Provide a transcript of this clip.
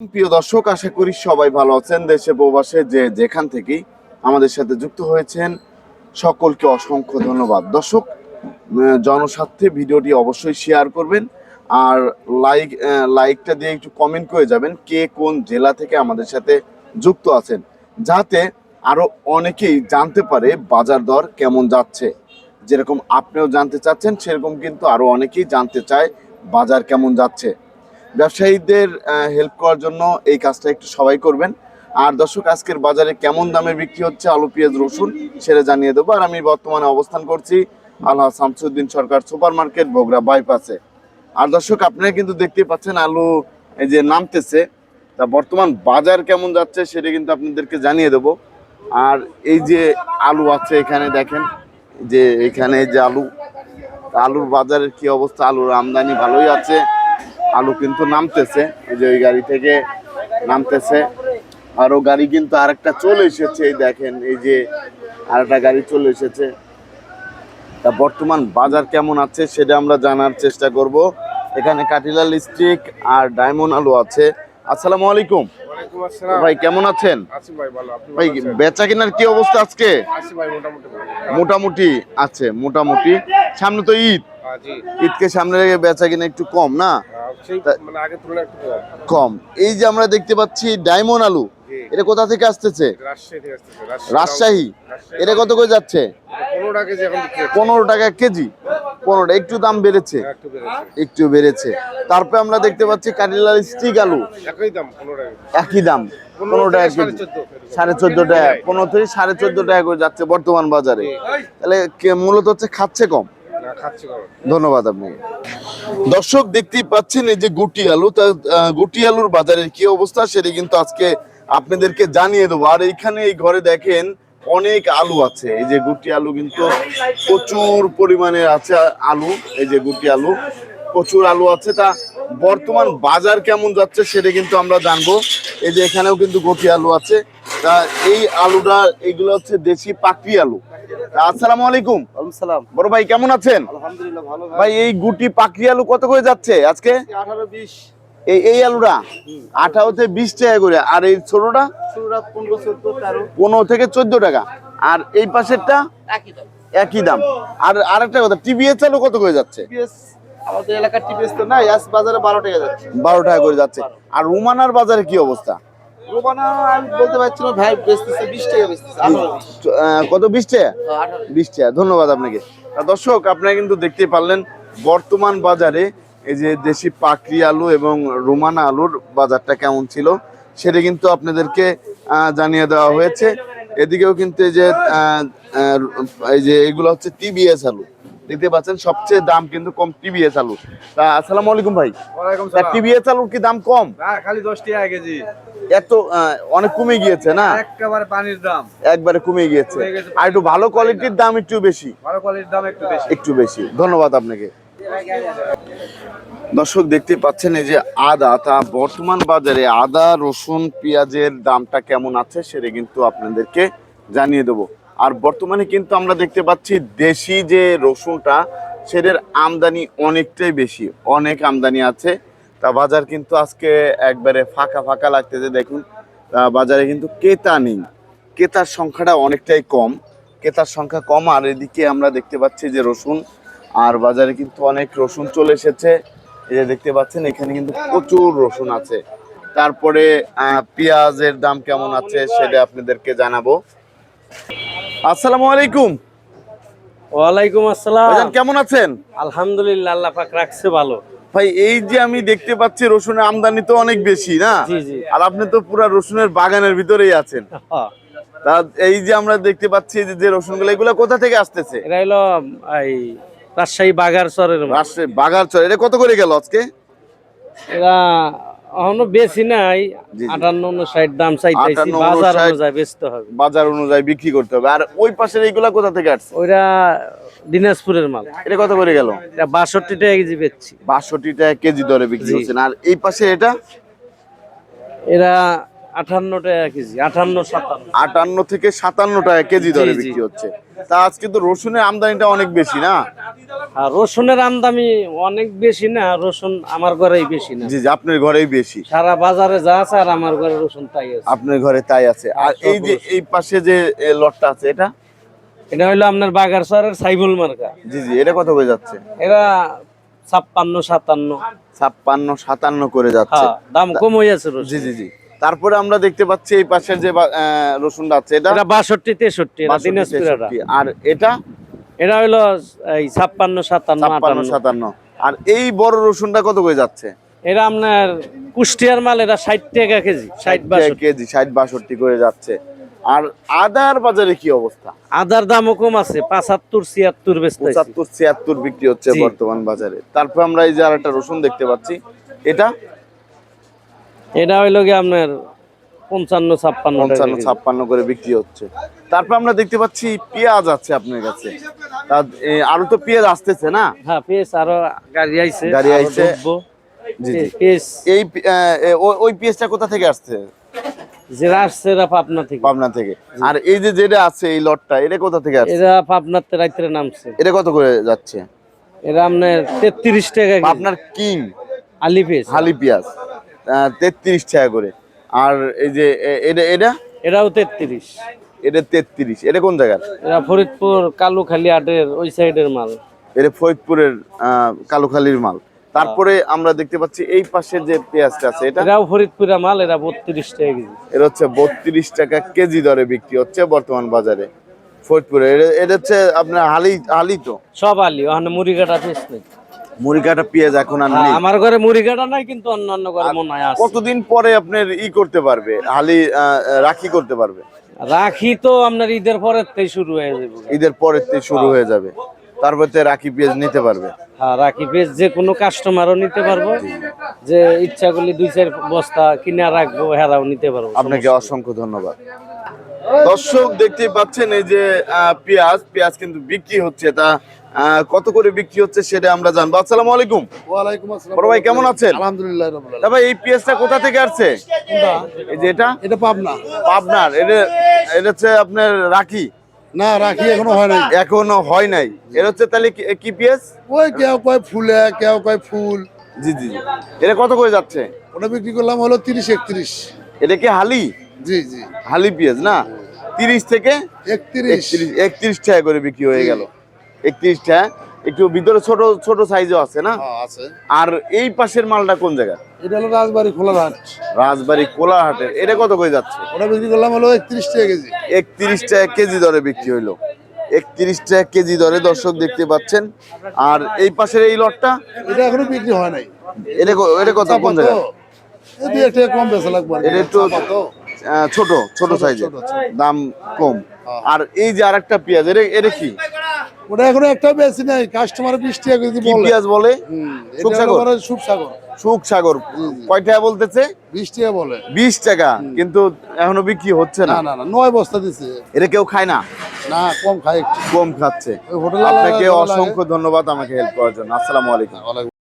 প্রিয় দর্শক, আশা করি সবাই ভালো আছেন দেশে প্রবাসে যে যেখান থেকেই আমাদের সাথে যুক্ত হয়েছেন। সকলকে অসংখ্য ধন্যবাদ। দর্শক জনস্বার্থে ভিডিওটি অবশ্যই শেয়ার করবেন আর লাইক লাইকটা দিয়ে একটু কমেন্ট করে যাবেন কে কোন জেলা থেকে আমাদের সাথে যুক্ত আছেন, যাতে আরও অনেকেই জানতে পারে বাজার দর কেমন যাচ্ছে। যেরকম আপনিও জানতে চাচ্ছেন, সেরকম কিন্তু আরও অনেকেই জানতে চায় বাজার কেমন যাচ্ছে। ব্যবসায়ীদের হেল্প করার জন্য এই কাজটা একটু সবাই করবেন। আর দর্শক, আজকের বাজারে কেমন দামে বিক্রি হচ্ছে আলু, পেঁয়াজ, রসুন সেটা জানিয়ে দেবো। আর আমি বর্তমানে অবস্থান করছি আল্লাহ শামসুদ্দিন সরকার সুপার মার্কেট বগুড়া বাইপাসে। আর দর্শক, আপনারা কিন্তু দেখতেই পাচ্ছেন আলু এই যে নামতেছে, তা বর্তমান বাজার কেমন যাচ্ছে সেটা কিন্তু আপনাদেরকে জানিয়ে দেবো। আর এই যে আলু আছে এখানে দেখেন, যে এখানে যে আলু, আলুর বাজারের কি অবস্থা, আলুর আমদানি ভালোই আছে। আলু কিন্তু নামতেছে এই যে ওই গাড়ি থেকে নামতেছে। আরও গাড়ি কিন্তু আরেকটা চলে এসেছে এই দেখেন এই যে আরেকটা গাড়ি চলে এসেছে। তা বর্তমান বাজার কেমন আছে সেটা আমরা জানার চেষ্টা করব। এখানে কাটিলাল স্টিক আর ডায়মন্ড আলু আছে। আসসালামু আলাইকুম। আসসালাম। ভাই কেমন আছেন? ভাই? বেচা কেনার কি অবস্থা আজকে? মোটামুটি আছে মোটামুটি। সামনে তো ঈদ। হ্যাঁ, ঈদকে সামনে রেখে বেচা কিনা একটু কম না? মানে কম। এই যে আমরা দেখতে পাচ্ছি ডায়মন্ড আলু এটা কোথা থেকে আসতেছে? রাজশাহী এটা কত করে যাচ্ছে? পনেরো টাকা কেজি এখন বিক্রি হচ্ছে। পনেরো টাকা কেজি। পনেরো একটু দাম বেড়েছে। হ্যাঁ, একটু বেড়েছে। একটু তারপরে আমরা দেখতে পাচ্ছি কাটিলাল স্টিক আলু। একই দাম পনেরো টাকা কেজি। সাড়ে চোদ্দ টাকা। পনেরো থেকে সাড়ে চোদ্দ টাকা করে যাচ্ছে বর্তমান বাজারে। তাহলে মূলত হচ্ছে খাচ্ছি কম। ধন্যবাদ আপনাকে দর্শক দেখতেই পাচ্ছেন এই যে গুটি আলু, তা গুটি আলুর বাজারের কি অবস্থা সেটা কিন্তু আজকে আপনাদেরকে জানিয়ে দেবো। আর এইখানে এই ঘরে দেখেন অনেক আলু আছে। এই যে গুটি আলু কিন্তু প্রচুর পরিমাণে আছে আলু, এই যে গুটি আলু, প্রচুর আলু আছে। তা বর্তমান বাজার কেমন যাচ্ছে সেটা কিন্তু আমরা জানব। এই যে এখানেও কিন্তু গুটি আলু আছে। তা এই আলুটা এইগুলো হচ্ছে দেশি পাকড়ি আলু। আসসালামু আলাইকুম। সালাম। বড় ভাই কেমন আছেন? আলহামদুলিল্লাহ ভালো ভাই। এই গুটি পাকড়ি আলু কত করে যাচ্ছে আজকে? আঠারো বিশ। এই এই আলুটা? আঠারোতে বিশ টাকা করে। আর এই ছোটটা? পনেরো থেকে চোদ্দ টাকা। আর এই পাশেরটা? একই দাম। আর আরেকটা কথা টিভিএস আলু কত করে যাচ্ছে? আমাদের এলাকার টিপিএস তো নাই আজ বাজারে বারো টাকা যাচ্ছে। বারো টাকা করে যাচ্ছে। আর রুমানার বাজারে কি অবস্থা? রোবানা আমি বলতে পারছি না ভাই বেচতেছে বিশ টাকা কত বিশ টাকা আঠারো। বিশ টাকা ধন্যবাদ আপনাকে। দর্শক আপনারা কিন্তু দেখতেই পারলেন বর্তমান বাজারে এই যে দেশি পাকড়ি আলু এবং রোমানা আলুর বাজারটা কেমন ছিল সেটা কিন্তু আপনাদেরকে জানিয়ে দেওয়া হয়েছে। এদিকেও কিন্তু এই যে এই যে এগুলো হচ্ছে টিবিএস আলু। দেখতে পাচ্ছেন সবচেয়ে দাম কিন্তু কম টিবিএস আলু তা আসসালামু আলাইকুম ভাই। টিবিএস আলুর কি দাম কম? খালি দশ টাকা কেজি। এত অনেক কমে গিয়েছে না? একেবারে পানির দাম। একবারে কমে গিয়েছে। আর একটু ভালো কোয়ালিটির দাম একটু বেশি। ভালো কোয়ালিটির দাম একটু বেশি। একটু বেশি। ধন্যবাদ আপনাকে। দর্শক দেখতে পাচ্ছেন এই যে আদা। তা বর্তমান বাজারে আদা রসুন পেঁয়াজের দামটা কেমন আছে সেটা কিন্তু আপনাদেরকে জানিয়ে দেবো। আর বর্তমানে কিন্তু আমরা দেখতে পাচ্ছি দেশি যে রসুনটা সেটার আমদানি অনেকটাই বেশি, অনেক আমদানি আছে। তা বাজার কিন্তু আজকে একবারে ফাঁকা ফাঁকা লাগতেছে, দেখুন। তা বাজারে কিন্তু ক্রেতা নেই। ক্রেতার সংখ্যাটা অনেকটাই কম। ক্রেতার সংখ্যা কম, আর এদিকে আমরা দেখতে পাচ্ছি যে রসুন, আর বাজারে কিন্তু অনেক রসুন চলে এসেছে। এই যে দেখতে পাচ্ছেন, এখানে কিন্তু প্রচুর রসুন আছে। তারপরে পেঁয়াজের দাম কেমন আছে, সেটা আপনাদেরকে জানাব। আসসালামু আলাইকুম। ওয়ালাইকুম আসসালাম। কেমন আছেন? আলহামদুলিল্লাহ আল্লাহ পাক রাখছে ভালো। ভাই এই যে আমি দেখতে পাচ্ছি রসুনের আমদানি তো অনেক বেশি না। আর আপনি তো পুরা রসুনের বাগানের ভিতরেই আছেন। তা এই যে আমরা দেখতে পাচ্ছি যে যে রসুনগুলো এগুলো কোথা থেকে আসতেছে? এটা হলো এই রাজশাহী বাগার চরের মাছ। রাষ্ট্রে বাগারচর এটা কত করে গেল আজকে? এরা এখনও বেশি নাই। আটান্ন উনষাট দাম চাইতেছি বাজার অনুযায়ী বেচতে হবে। বাজার অনুযায়ী বিক্রি করতে হবে। আর ওই পাশের এইগুলা কোথা থেকে আসছে? ওইটা দিনাজপুরের মাল। এটা কত করে গেল? এটা বাষট্টি টাকা কেজি বেচছি। বাষট্টি টাকা কেজি দরে বিক্রি। করছেন। আর এই পাশে এটা? এরা আঠান্ন টাকা কেজি আঠান্ন সাতান্ন। আটান্ন থেকে সাতান্ন টাকা কেজি দরে। বিক্রি হচ্ছে। তা আজকে তো রসুনের আমদানিটা অনেক বেশি না? আর রসুনের আমদামি অনেক বেশি না রসুন আমার ঘরেই বেশি না। জি জি আপনার ঘরেই বেশি। সারা বাজারে যা আছে আর আমার ঘরে রসুন তাই আছে। আপনার ঘরে তাই আছে। আর এই যে এই পাশে যে লটটা আছে এটা? এটা হইল আপনার বাগারসরের সাইবুল মার্কা। জি জি এটা কত হয়ে যাচ্ছে? এরা ছাপ্পান্ন সাতান্ন। ছাপ্পান্ন সাতান্ন করে যাচ্ছে। হ্যাঁ দাম কম হয়ে রসুন। জি জি জি। তারপরে আমরা দেখতে পাচ্ছি এই পাশের যে রসুনটা আছে এটা বাষট্টি তেষট্টি আর এটা? এটা হইল এই ছাপ্পান্ন সাতান্ন ছাপ্পান্ন সাতান্ন। আর এই বড় রসুনটা কত করে যাচ্ছে? এটা আপনার কুষ্টিয়ার মাল এটা ষাট টাকা কেজি ষাট কেজি ষাট বাষট্টি করে যাচ্ছে। আর আদার বাজারে কি অবস্থা? আদার দামও কম আছে পাঁচাত্তর ছিয়াত্তর পঁচাত্তর ছিয়াত্তর বিক্রি হচ্ছে বর্তমান বাজারে। তারপর আমরা এই যে আর একটা রসুন দেখতে পাচ্ছি এটা? এটা হইল কি আপনার পঞ্চান্ন ছাপ্পান্ন পঞ্চান্ন ছাপ্পান্ন করে বিক্রি হচ্ছে। তারপর আমরা দেখতে পাচ্ছি পেঁয়াজ আছে আপনার কাছে। তা আরও তো পেঁয়াজ আসতেছে না? হ্যাঁ পেঁয়াজ আরও গাড়ি আইছে গাড়ি আইছে। এই ওই- পেঁয়াজটা কোথা থেকে আসছে? যেটা আসছে এরা পাবনা থেকে। পাবনা থেকে। আর এই যে যেটা আছে এই লটটা এটা কোথা থেকে আসছে? এরা পাবনাতে রাত্রে নামছে। এটা কত করে যাচ্ছে? এরা আপনার তেত্রিশ টাকা আপনার কিং আলি পেঁয়াজ। হালি পেঁয়াজ। তেত্রিশ টাকা করে। আর এই যে এটা এটা? এটাও তেত্রিশ। এটা তেত্রিশ। এটা কোন জায়গার? এরা ফরিদপুর কালুখালী আটের ওই সাইডের মাল। এটা ফরিদপুরের কালুখালীর মাল। তারপরে আমরা দেখতে পাচ্ছি এই পাশের যে পেঁয়াজটা আছে এটা? এরাও ফরিদপুরের মাল এটা বত্রিশ টাকা কেজি। এটা হচ্ছে বত্রিশ টাকা কেজি দরে বিক্রি হচ্ছে বর্তমান বাজারে ফরিদপুরে। এটা- এটা হচ্ছে আপনার হালি হালি তো? সব আলি ওখানে মুড়ি কাটা পেঁয়াজ নেই। মুড়ি কাটা পেঁয়াজ এখন আর হ্যাঁ, নেই। আমার ঘরে মুড়ি কাটা নাই কিন্তু অন্যান্য ঘরে মনে হয় আছে। কতদিন পরে আপনার ই করতে পারবে? হালি রাখি করতে পারবে? রাখি তো আপনার ঈদের পরের থেকে শুরু হয়ে যাবে। ঈদের পরের থেকে শুরু হয়ে যাবে। তারপর তো রাখি পেঁয়াজ নিতে পারবে? হ্যাঁ রাখি পেঁয়াজ যে কোনো কাস্টমারও নিতে পারব। যে ইচ্ছা করলে দুই চার বস্তা কিনে রাখব হেরাও নিতে পারব আপনাকে অসংখ্য ধন্যবাদ। দর্শক দেখতেই পাচ্ছেন এই যে পেঁয়াজ পেঁয়াজ কিন্তু বিক্রি হচ্ছে। তা কত করে বিক্রি হচ্ছে সেটা আমরা জানব। আসসালামু আলাইকুম। ওয়ালাইকুম আসসালাম। বড় ভাই কেমন আছেন? আলহামদুলিল্লাহ রাব্বুল ভাই এই পেঁয়াজটা কোথা থেকে আসছে? এই যে এটা? এটা পাবনা। পাবনার। এটা এটা হচ্ছে আপনার রাখি। না রাখি এখনও হয় নাই। এখনও হয় নাই। এটা হচ্ছে তাহলে কি- পেঁয়াজ? ওই কেউ কয় ফুলে কেউ কয় ফুল। জি জি এটা কত করে যাচ্ছে? ওটা বিক্রি করলাম হলো তিরিশ একত্রিশ। এটা কি হালি? জি জি। হালি পেঁয়াজ না? তিরিশ থেকে একত্রিশ একত্রিশ টাকা করে বিক্রি হয়ে গেল। একত্রিশ টাকা একটু ভিতরে ছোট ছোট সাইজও আছে না? হ্যাঁ, আছে। আর এই পাশের মালটা কোন জায়গা? এটা হলো রাজবাড়ি খোলারহাট। রাজবাড়ি কোলাহাটের এটা কত করে যাচ্ছে? ওটা বিক্রি করলাম হলো একত্রিশ টাকা কেজি। একত্রিশ টাকা কেজি দরে বিক্রি হইল। একত্রিশ টাকা কেজি দরে দর্শক দেখতে পাচ্ছেন। আর এই পাশের এই লটটা? এটা এখনও বিক্রি হয় নাই। এটা এটা কত কোন জায়গা? কম বেচা লাগবে এটা একটু ছোট ছোট সাইজের। দাম কম। হ্যাঁ। আর এই যে আরেকটা পেঁয়াজ এটা এটা কি? ওটা এখনও একটা বেশি নাই। কাস্টমার বিশ টাকা কেজি বলে। পেঁয়াজ সুখসাগর? সুখসাগর সুখ সাগর কয় টাকা বলতেছে? বিশ টাকা বলে। বিশ টাকা কিন্তু এখনও বিক্রি হচ্ছে না। না না নয় বস্তা দিছে। এটা কেউ খায় না? না কম খায় কম খাচ্ছে। আপনাকে। অসংখ্য ধন্যবাদ আমাকে হেল্প করার জন্য। আসসালামু আলাইকুম।